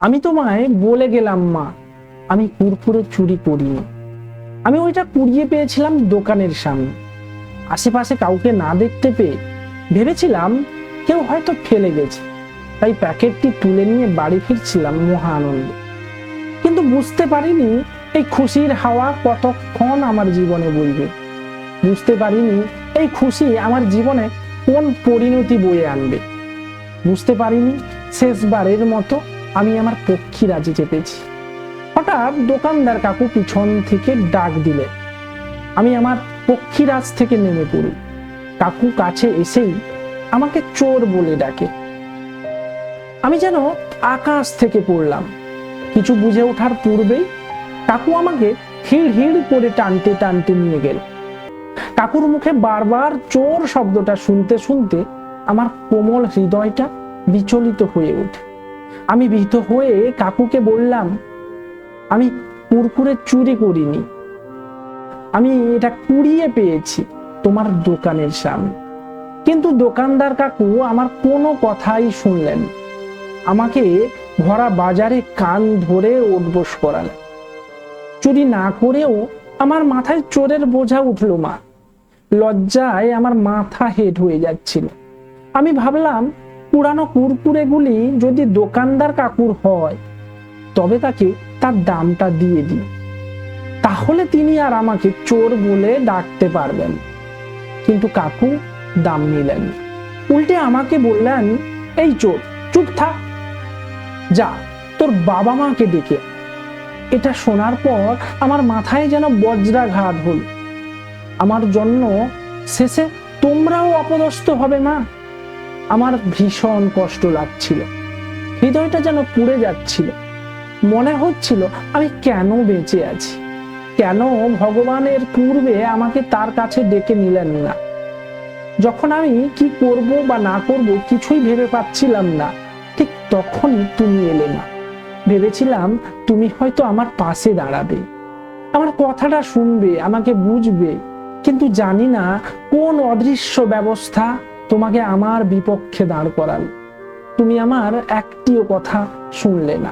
আমি তোমায় বলে গেলাম, মা, আমি কুরকুরে চুরি করিনি। আমি ওইটা কুড়িয়ে পেয়েছিলাম দোকানের সামনে। আশেপাশে কাউকে না দেখতে পেয়ে ভেবেছিলাম কেউ হয়তো ফেলে গেছে। তাই প্যাকেটটি তুলে নিয়ে বাড়ি ফিরছিলাম মহা আনন্দে কিন্তু বুঝতে পারিনি এই খুশির হাওয়া কতক্ষণ আমার জীবনে বইবে। বুঝতে পারিনি এই খুশি আমার জীবনে কোন পরিণতি বয়ে আনবে। বুঝতে পারিনি শেষবারের মতো আমি আমার পক্ষীরাজি চেপেছি। হঠাৎ দোকানদার কাকু পিছন থেকে ডাক দিলে। আমি আমার পক্ষীরাজ থেকে নেমে পড়ি। কাকু কাছে এসেই আমাকে চোর বলে ডাকে। আমি যেন আকাশ থেকে পড়লাম। কিছু বুঝে ওঠার পূর্বেই কাকু আমাকে হিড় হিড় করে টানতে টানতে নিয়ে গেল। কাকুর মুখে বারবার চোর শব্দটা শুনতে শুনতে আমার কোমল হৃদয়টা বিচলিত হয়ে ওঠে। আমি ভীত হয়ে কাকুকে বললাম, আমি কুরকুরে চুরি করিনি। আমি এটা কুড়িয়ে পেয়েছি তোমার দোকানের সামনে। কিন্তু দোকানদার কাকু আমার কোনো কথাই শুনলেন আমাকে ভরা বাজারে কান ধরে উঠবোস করালেন। চুরি না করেও আমার মাথায় চোরের বোঝা উঠল মা। লজ্জায় আমার মাথা হেট হয়ে যাচ্ছিল। আমি ভাবলাম পুরানো কুরকুরেগুলি যদি দোকানদার কাকুর হয়, তবে তাকে তার দামটা দিয়ে দিই তাহলে তিনি আর আমাকে চোর বলে ডাকতে পারবেন। কিন্তু কাকু দাম নিলেন উল্টে আমাকে বললেন, এই চোর, চুপ থাক। যা, তোর বাবা মাকে ডেকে এটা শোনার পর আমার মাথায় যেন বজ্রাঘাত হল। আমার জন্য শেষে তোমরাও অপদস্থ হবে মা। আমার ভীষণ কষ্ট লাগছিল। হৃদয়টা যেন পুড়ে যাচ্ছিল। মনে হচ্ছিল, আমি কেন বেঁচে আছি? কেন ভগবানের পূর্বে আমাকে তার কাছে ডেকে নিলেন না? যখন আমি কি করব বা না করব কিছুই ভেবে পাচ্ছিলাম না, ঠিক তখনই তুমি এলে না। ভেবেছিলাম, তুমি হয়তো আমার পাশে দাঁড়াবে। আমার কথাটা শুনবে, আমাকে বুঝবে, কিন্তু জানি না কোন অদৃশ্য ব্যবস্থা তোমাকে আমার বিপক্ষে দাঁড় করাল তুমি আমার একটিও কথা শুনলে না।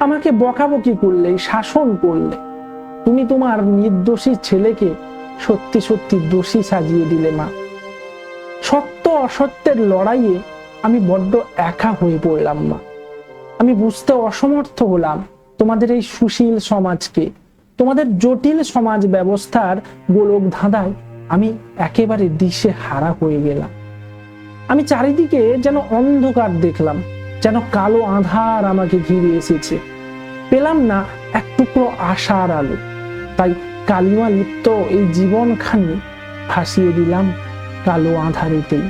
আমাকে বকাবকি করলে, শাসন করলে। তুমি তোমার নির্দোষী ছেলেকে সত্যি সত্যি দোষী সাজিয়ে দিলে মা। সত্য অসত্যের লড়াইয়ে আমি বড্ড একা হয়ে পড়লাম মা। আমি বুঝতে অসমর্থ হলাম তোমাদের এই সুশীল সমাজকে। তোমাদের জটিল সমাজ ব্যবস্থার গোলক ধাঁধায় আমি একেবারে দিশে হারা হয়ে গেলাম। আমি চারিদিকে যেন অন্ধকার দেখলাম, যেন কালো আধার আমাকে ঘিরে এসেছে। পেলাম না এক টুকরো আশার আলো। তাই কালিমা লিপ্ত এই জীবনখানি ভাসিয়ে দিলাম কালো আধারেতেই।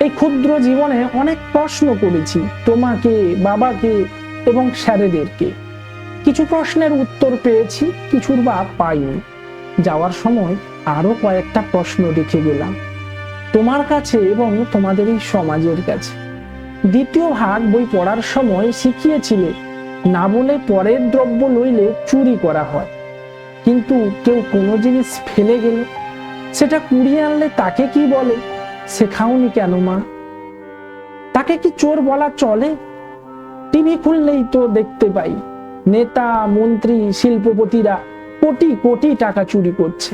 এই ক্ষুদ্র জীবনে অনেক প্রশ্ন করেছি তোমাকে, বাবাকে এবং স্যারেদেরকে। কিছু প্রশ্নের উত্তর পেয়েছি, কিছুর বা পাইনি। যাওয়ার সময় আরও কয়েকটা প্রশ্ন রেখে গেলাম। তোমার কাছে এবং তোমাদের এই সমাজের কাছে। দ্বিতীয় ভাগ বই পড়ার সময় শিখিয়েছিলে, না বলে পরের দ্রব্য লইলে চুরি করা হয়। কিন্তু কেউ কোনো জিনিস ফেলে গেলে, সেটা কুড়িয়ে আনলে তাকে কি বলে? শেখাওনি কেন মা? তাকে কি চোর বলা চলে? টিভি খুললেই তো দেখতে পাই, নেতা, মন্ত্রী, শিল্পপতিরা কোটি কোটি টাকা চুরি করছে।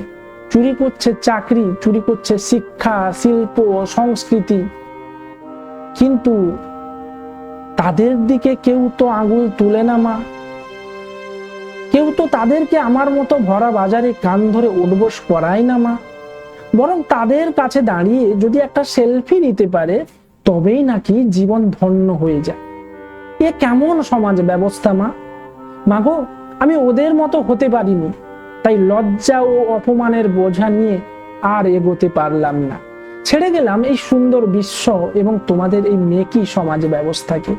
চুরি করছে চাকরি, চুরি করছে শিক্ষা, শিল্প, সংস্কৃতি। কিন্তু তাদের দিকে কেউ তো আঙুল তুলে না, মা। কেউ তো তাদেরকে আমার মতো ভরা বাজারে কান ধরে উঠবোস করায় না, মা। বরং তাদের কাছে দাঁড়িয়ে যদি একটা সেলফি নিতে পারে, তবেই নাকি জীবন ধন্য হয়ে যায়। এ কেমন সমাজ ব্যবস্থা, মা? মাগো, আমি ওদের মতো হতে পারিনি। তাই লজ্জা ও অপমানের বোঝা নিয়ে আর এগোতে পারলাম না। ছেড়ে গেলাম এই সুন্দর বিশ্ব এবং তোমাদের এই মেকি সমাজ ব্যবস্থাকে।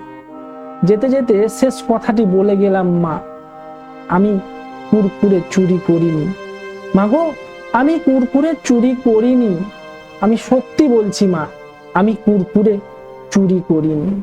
যেতে যেতে শেষ কথাটি বলে গেলাম, মা, আমি কুরকুরে চুরি করিনি। মাগো আমি কুরকুরে চুরি করিনি। আমি সত্যি বলছি, মা, আমি কুরকুরে চুরি করিনি।